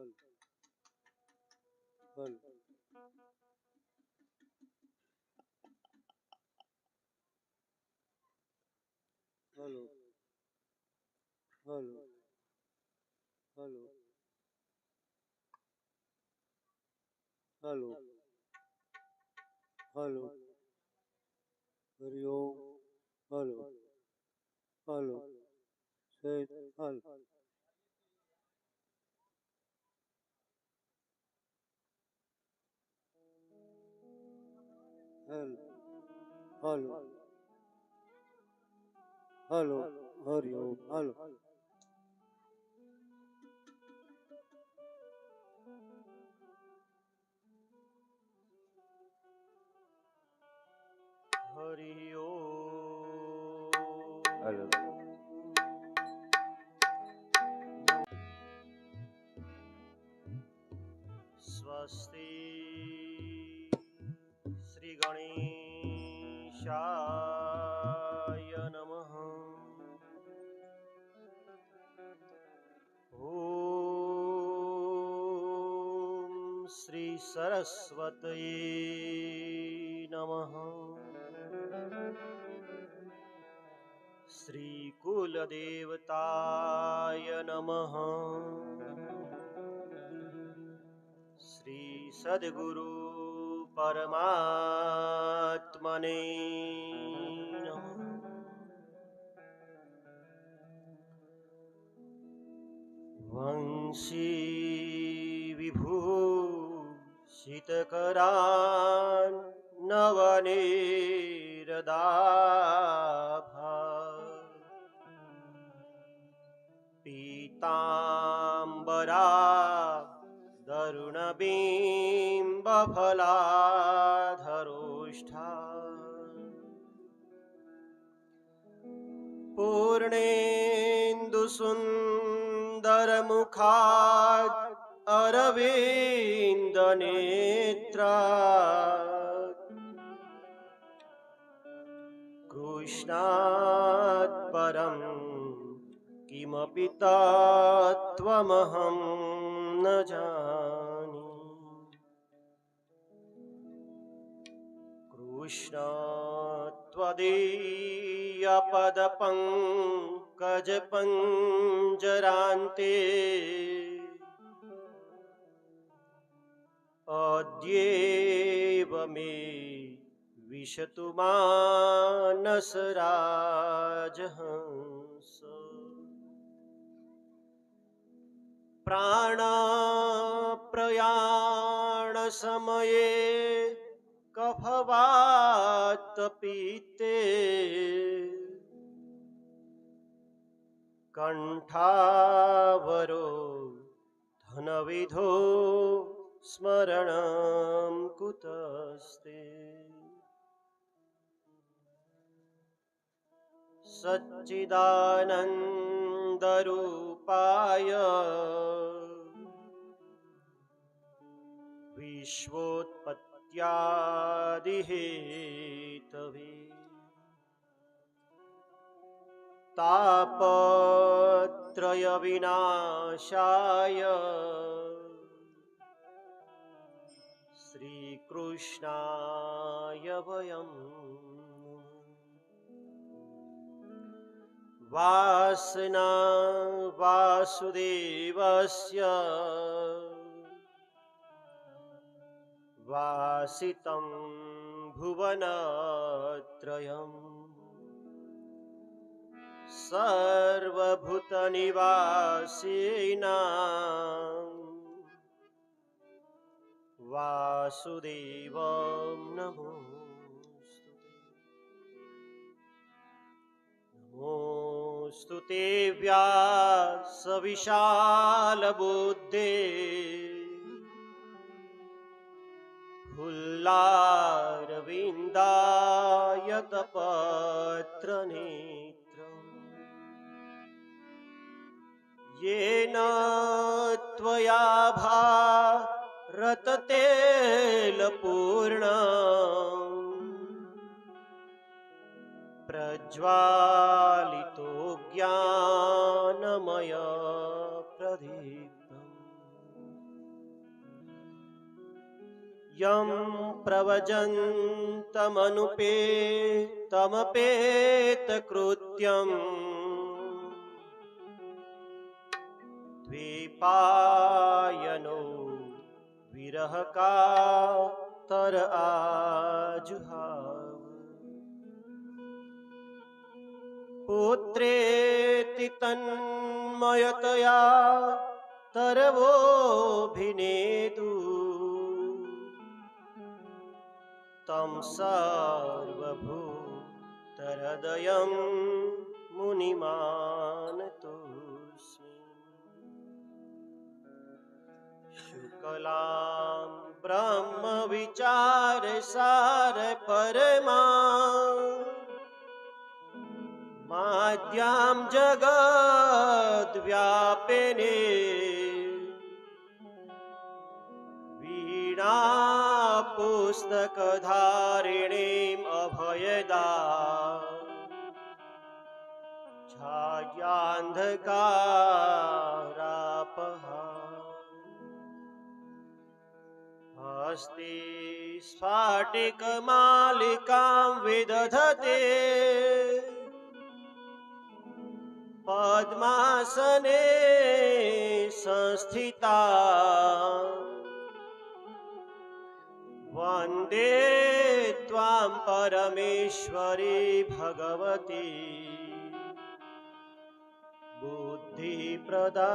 હલ hello hello hello hello hello Hariom hello hello સહિત હલ હલ હલો હલો હરિઓમ હલો હરિ ઓમ. હલો સ્વસ્તિ ગણેશાય નમઃ ઓમ શ્રી સરસ્વતયે નમઃ શ્રીકુલદેવતાય નમઃ શ્રી સદગુરુ પરમાત્મને વંશી વિભૂષિતકરાન નવનિરદાભા ફલાધરોષ્ઠા पूर्णेन्दुसुन्दरमुखात् अरविन्दनेत्रा कृष्णात् परं किमपि तात्त्वमहं न जा कृष्ण त्वदीयपदपङ्कजपञ्जरान्ते अद्येव मे विशतु मानसराजहंस प्राणप्रयाणसमये કફવાત પીતે. કંઠાવરો ધનવિધો સ્મરણ કુતસ્તે. સચ્ચિદાનંદરૂપાય વિશ્વોત્પત્તિ विश्वोत्पत्त्यादिहेतवे तापत्रयविनाशाय श्रीकृष्णाय वयं वासना वासुदेवस्य वासितं भुवनत्रयम् सर्वभूतनिवासिना वासुदेवं ते। नमोऽस्तु ते व्यासविशालबुद्धे फुल्लारविन्दायतपत्रनेत्रम् येन त्वया भारततेलपूर्ण प्रज्वालितो ज्ञानमय यं प्रवजन्तमनुपेतमपेतकृत्यम् द्वीपायनो विरहका तर आजुहाव पुत्रेति तन्मयतया तरवोऽभिनेतु तं सार्वभूतहृदयं मुनिमानतोऽस्मि। तु शुकलां ब्रह्मविचारसार परमाद्यां जगद्व्यापिनि पुस्तकधारिणीम् अभयदा छायान्धकारापहा हस्ति स्फाटिकमालिकां विदधते पद्मासने संस्थिता वन्दे त्वां परमेश्वरी भगवती बुद्धिप्रदां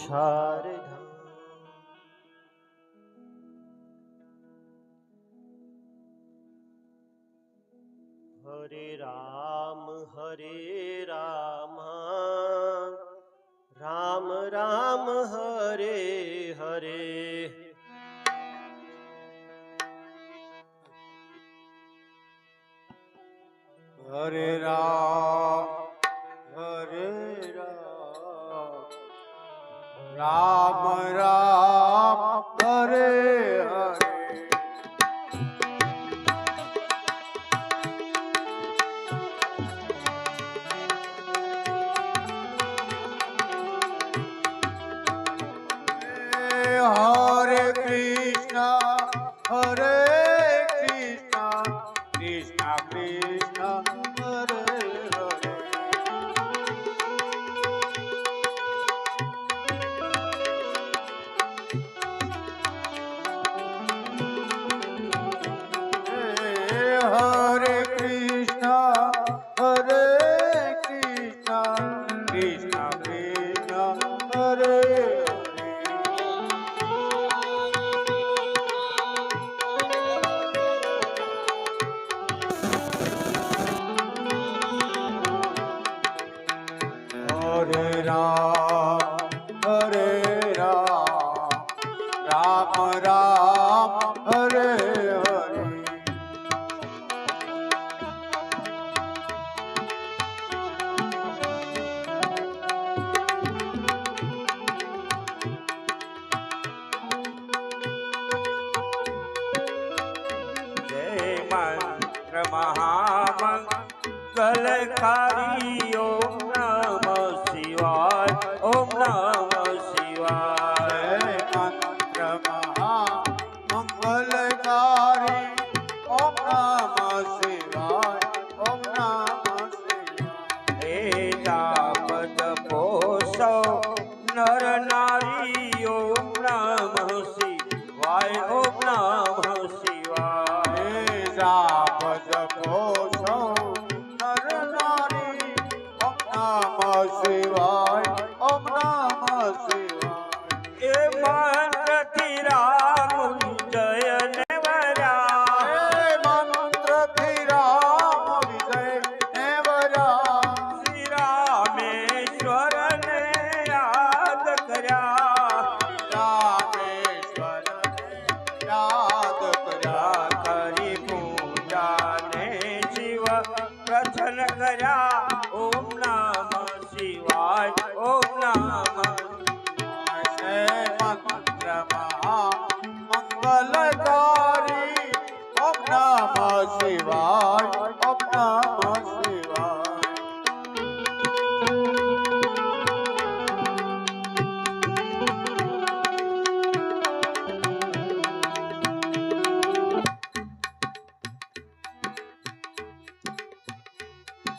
शारदे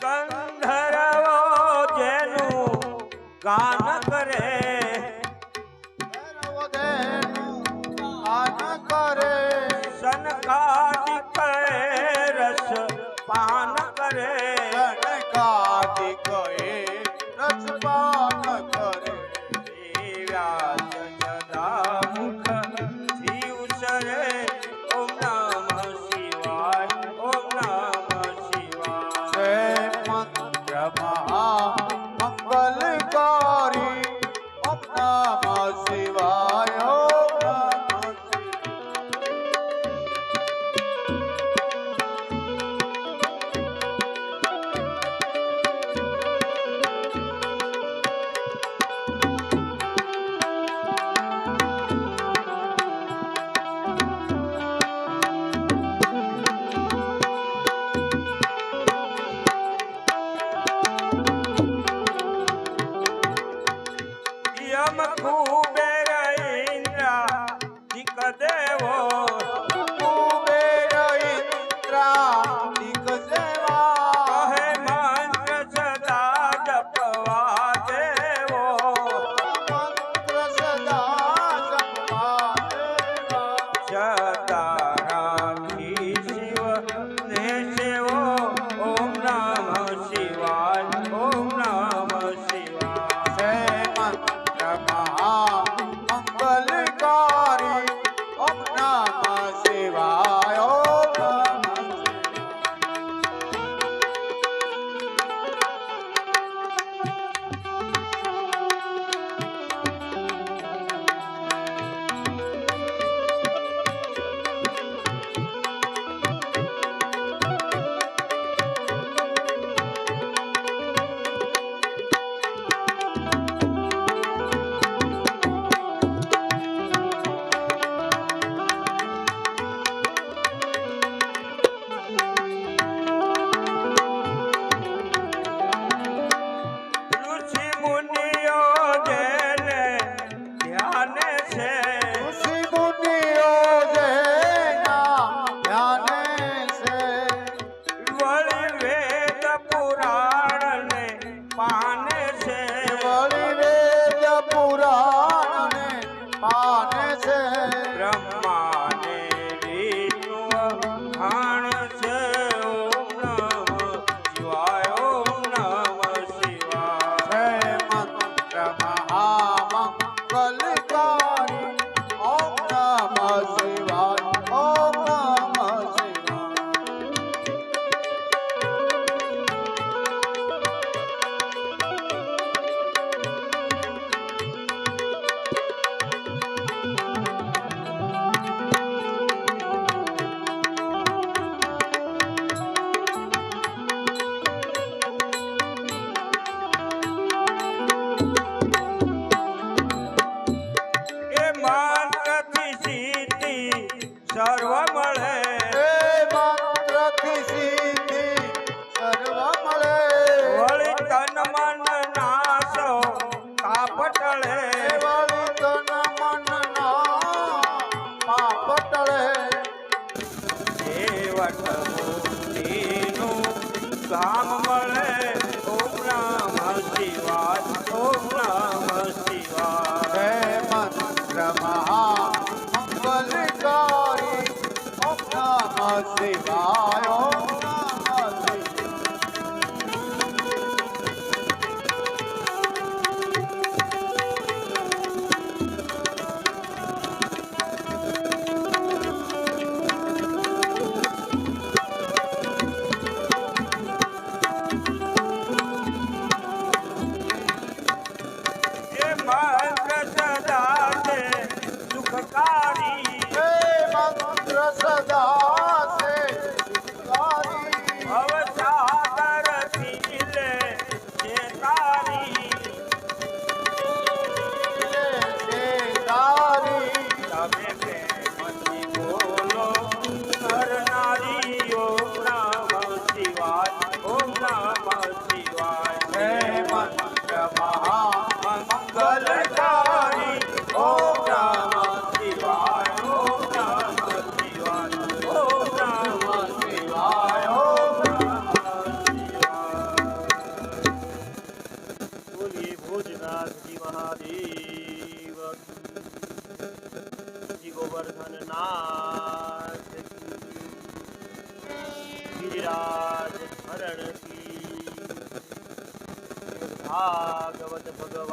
કંધરવો જેનું ગાન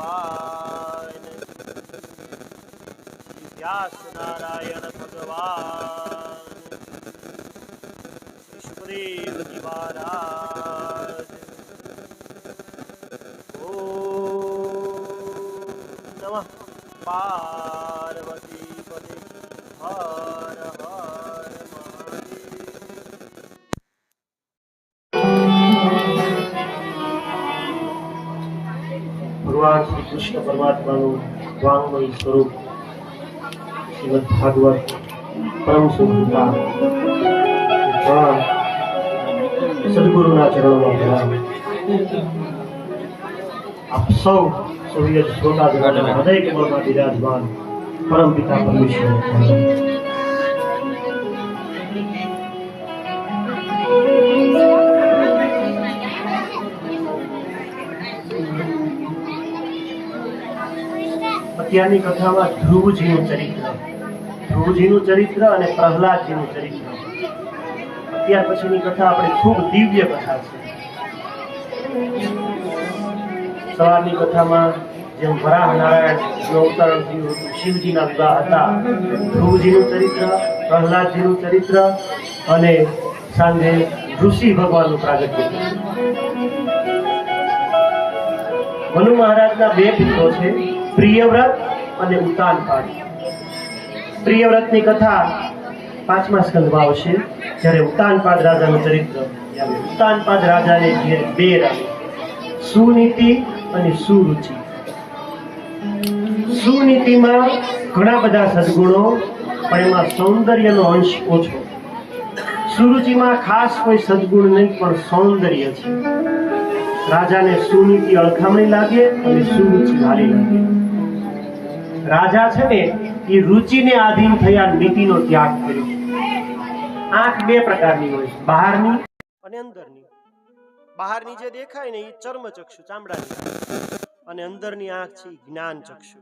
ભગવાન. વ્યાસ નારાયણ ભગવાન. સુખદેવજી મહારાજ. પરમાત્માનું વાંગમય સ્વરૂપ શ્રીમદ ભાગવત પરમ સુખતા ત્રણ સદગુરુના ચરણમાં પ્રણામ આપ સૌ સૌય શ્રોતા જગતના હૃદય કમળમાં બિરાજમાન પરમ પિતા પરમેશ્વર. અત્યારની કથામાં ધ્રુવજીનું ચરિત્ર. ધ્રુવજીનું ચરિત્ર અને પ્રહલાદજીનું ચરિત્ર. અત્યાર પછીની કથા આપણે ખૂબ દિવ્ય કથા છે. સવારની કથામાં જેમ વરાહ નારાયણ અવતરણ થયું શિવજીના વિવાહ હતા, ધ્રુવજીનું ચરિત્ર, પ્રહલાદજીનું ચરિત્ર અને સાંજે ઋષિ ભગવાનનું પ્રાગટ્ય. મનુ મહારાજના બે પુત્રો છે. પ્રિયવ્રત અને ઉતાનપાદ પ્રિયવ્રતની કથા પાંચમા સ્કંદમાં આવશે. જ્યારે ઉતાનપાદ રાજાનું ચરિત્ર ઉતાનપાદ રાજાને ઘેર બે રાણી સુનીતિ અને સુરુચિ. સુનીતિમાં ઘણા બધા સદગુણો, પણ એમાં સૌંદર્યનો અંશ ઓછો. સુરુચિમાં ખાસ કોઈ સદગુણ નહીં, પણ સૌંદર્ય છે. રાજાને સુનીતિ અળખામણી લાગે અને સુરુચિ ભારી લાગે. રાજા છે ને, એ રુચિને આધીન થયા નીતિનો ત્યાગ કર્યો. આંખ બે પ્રકારની હોય છે. બહારની અને અંદરની. બહારની જે દેખાય ને, એ ચર્મચક્ષુ, ચામડાની અને અંદરની આંખ છે જ્ઞાન ચક્ષુ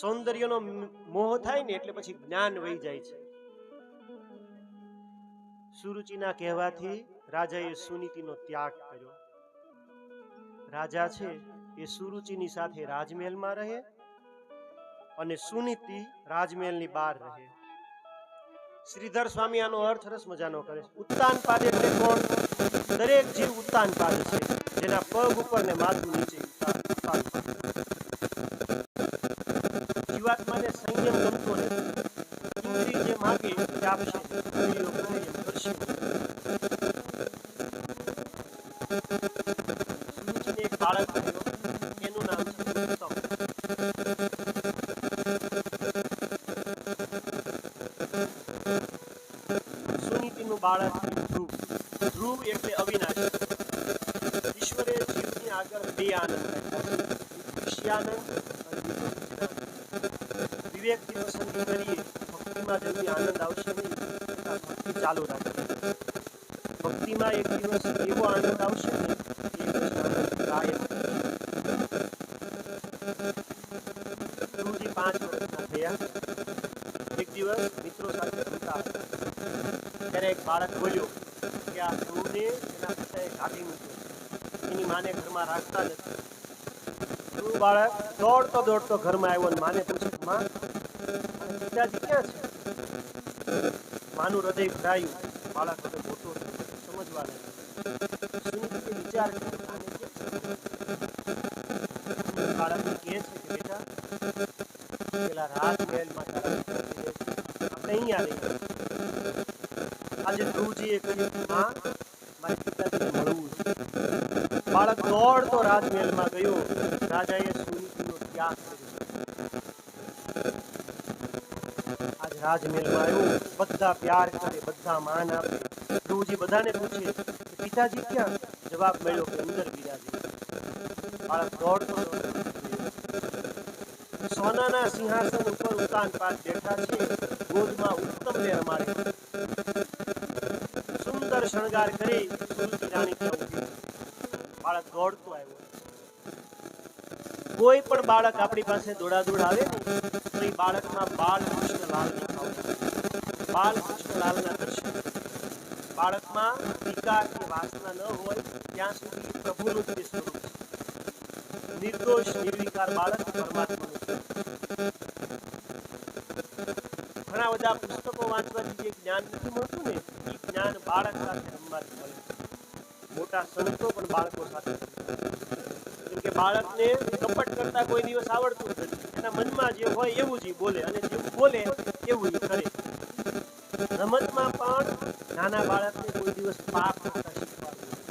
સૌંદર્યનો મોહ થાય ને, એટલે પછી જ્ઞાન વહી જાય છે. સુરુચિના કહેવાથી રાજાએ સુનીતિનો ત્યાગ કર્યો. રાજા છે એ સુરુચિની સાથે રાજમહેલમાં રહે અને સુનીતિ રાજમહેલની બહાર રહે. શ્રીધર સ્વામી આનો અર્થ રસ મજાનો કરે છે. ઉત્તાનપાદ એટલે કોણ? દરેક જીવ ઉત્તાનપાદ છે. જેના પગ ઉપર ને માથું નીચે જીવાત્માને સંયમ ગમતો નથી. જે માગે તે આપશે. એક બાળક થયો એનું નામ છે ઉત્તમ સુનીતિનું બાળક છે ધ્રુવ ધ્રુવ એટલે અવિનાશી ઈશ્વરે જીવની આગળ બે આનંદ રાખ્યા છે. વિષયાનંદ અને વિવેકજ્ઞાન. વિવેકથી પસંદગી કરીએ ભક્તિમાં જલ્દી આનંદ આવશે નહીં છતાં ભક્તિ ચાલુ રાખીએ ભક્તિમાં એક દિવસ એવો આનંદ આવશે ને કે એ પછી આનંદ ગાયબ ધ્રુવજી પાંચ વર્ષના થયા એક દિવસ મિત્રો સાથે રમતા ત્યારે એક બાળક બોલ્યો કે આ ધ્રુવને એના પિતાએ કાઢી મૂક્યો એની માને ઘરમાં રાખતા નથી ધ્રુવ બાળક દોડતો દોડતો ઘરમાં આવ્યો અને માને પૂછ્યું માં પિતાજી ક્યાં છે માનું હૃદય ભરાયું બાળક હવે મોટો સમજવા લાગ્યો વિચાર આને ક્યાં છે? બાળકને કહે છે કે બેટા પેલા રાજમહેલમાં તારા પિતાજી રહે છે. આપણે અહીંયા રહીએ આજે ધ્રુવજીએ કહ્યું માં મારે પિતાજીને મળવું છે બાળક દોડતો રાજમહેલમાં ગયો રાજાએ સુનીતિનો ત્યાગ કર્યો આજ રાજમહેલમાં આવ્યો બધા પ્યાર કરે બધા માન આપે ધ્રુવજી બધાને પૂછે કે પિતાજી ક્યાં જવાબ મળ્યો કે અંદર બિરાજે બાળક દોડતો દોડતો ગયો. સોનાના સિંહાસન ઉપર ઉતાનપાત બેઠા છે ગોદમાં ઉત્તમને રમાડે સુંદર શણગાર કરી સુરતી રાણી બાળક દોડતું આવ્યું કોઈ પણ બાળક આપણી પાસે દોડાદોડ આવે ને, તો એ બાળકમાં બાલ કૃષ્ણલાલની ભાવના બાલ કૃષ્ણલાલના દર્શન. બાળકમાં વિકાર કે વાસના ન હોય, ત્યાં સુધી પ્રભુનું જ સ્વરૂપ છે. નિર્દોષ નિર્વિકાર બાળક પરમાત્માનું ઘણા બધા પુસ્તકો વાંચવાથી જે જ્ઞાન નથી મળતું ને, એ જ્ઞાન બાળક સાથે રમવાથી મળે મોટા સંતો પણ બાળકો સાથે કે બાળકને કપટ કરતા કોઈ દિવસ આવડતું જ નથી. એના મનમાં જે હોય એવું જ બોલે અને જેવું બોલે એવું જ કરે. રમતમાં પણ નાના બાળકને કોઈ દિવસ પાપ કરતા શીખવાડવું નથી.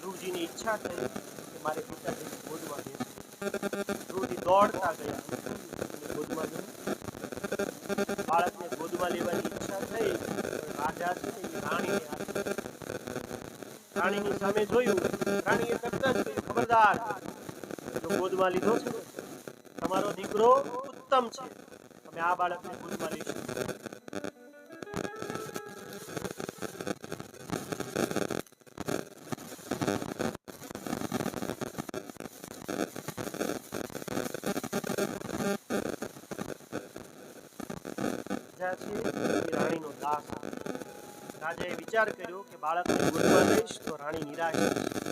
ધ્રુવજીની ઈચ્છા થઈ કે મારે પિતાજીને ગોદમાં બેસવું ધ્રુવજી દોડતા ગયા. ગોદમાં બેઠા. બાળકને ગોદમાં લેવાની ઈચ્છા થઈ, રાજા છે, એ રાણીને રાણીની સામે જોયું, રાણીએ તરત જ કહ્યું, ખબરદાર ગોદમાં લીધો છે, તમારો દીકરો ઉત્તમ છે. તમે આ બાળકને ગોદમાં લઈ શકો રાજા છે એ રાણીનો દાસ રાજાએ વિચાર કર્યો કે બાળકને ગોદમાં લઈશ તો રાણી નિરાશ